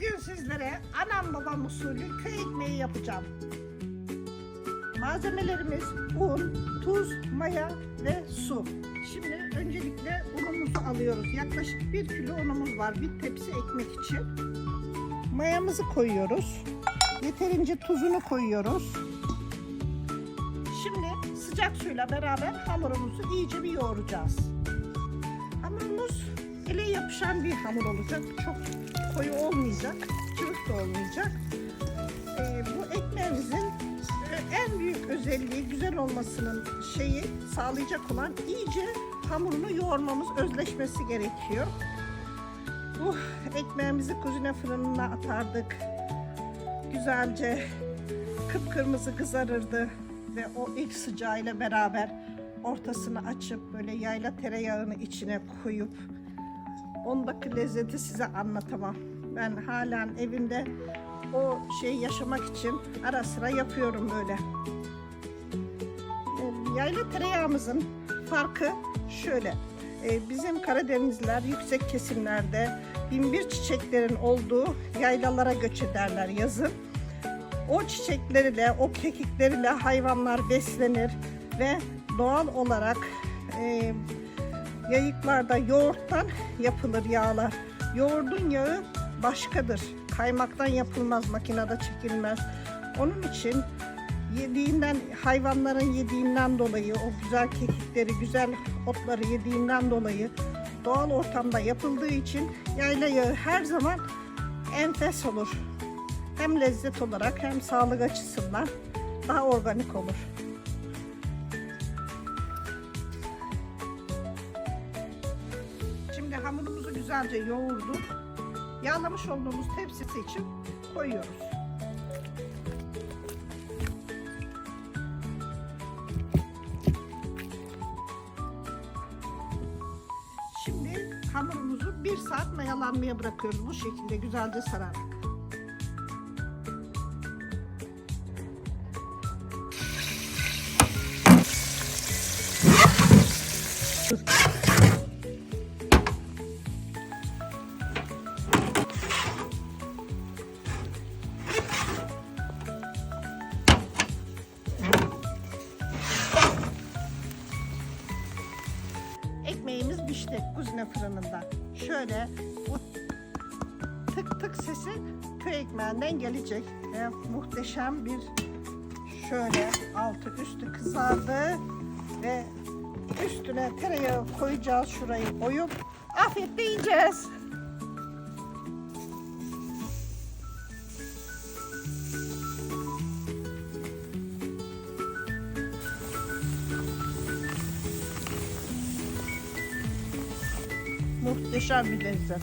Bugün sizlere anam babam usulü köy ekmeği yapacağım. Malzemelerimiz un, tuz, maya ve su. Şimdi öncelikle unumuzu alıyoruz. Yaklaşık 1 kilo unumuz var bir tepsi ekmek için. Mayamızı koyuyoruz. Yeterince tuzunu koyuyoruz. Şimdi sıcak suyla beraber hamurumuzu iyice bir yoğuracağız. Yapışan bir hamur olacak. Çok koyu olmayacak, cıvık da olmayacak. Ee, bu ekmeğimizin e, en büyük özelliği güzel olmasının şeyi sağlayacak olan iyice hamurunu yoğurmamız, özleşmesi gerekiyor. Bu ekmeğimizi kuzine fırınına atardık. Güzelce kıpkırmızı kızarırdı ve o ilk sıcağıyla beraber ortasını açıp böyle yayla tereyağını içine koyup ondaki lezzeti size anlatamam. Ben halen evimde o şeyi yaşamak için ara sıra yapıyorum böyle. Yayla tereyağımızın farkı şöyle. Ee, Bizim Karadenizler yüksek kesimlerde binbir çiçeklerin olduğu yaylalara göç ederler yazın. O çiçekleriyle, o kekikleriyle hayvanlar beslenir ve doğal olarak e, yayıklarda yoğurttan yapılır yağlar. Yoğurdun yağı başkadır. Kaymaktan yapılmaz, makinede çekilmez. Onun için yediğinden, hayvanların yediğinden dolayı, o güzel kekikleri, güzel otları yediğinden dolayı doğal ortamda yapıldığı için yayla yağı her zaman enfes olur. Hem lezzet olarak hem sağlık açısından daha organik olur. Şimdi hamurumuzu güzelce yoğurduk. Yağlamış olduğumuz tepsisi için koyuyoruz. Şimdi hamurumuzu bir saat mayalanmaya bırakıyoruz. Bu şekilde güzelce sararak. Pişti kuzine fırınında. Şöyle bu tık tık sesi köy ekmeğinden gelecek ve muhteşem bir şöyle altı üstü kızardı ve üstüne tereyağı koyacağız şurayı oyup afiyetle yiyeceğiz. Muhteşem bir lezzet.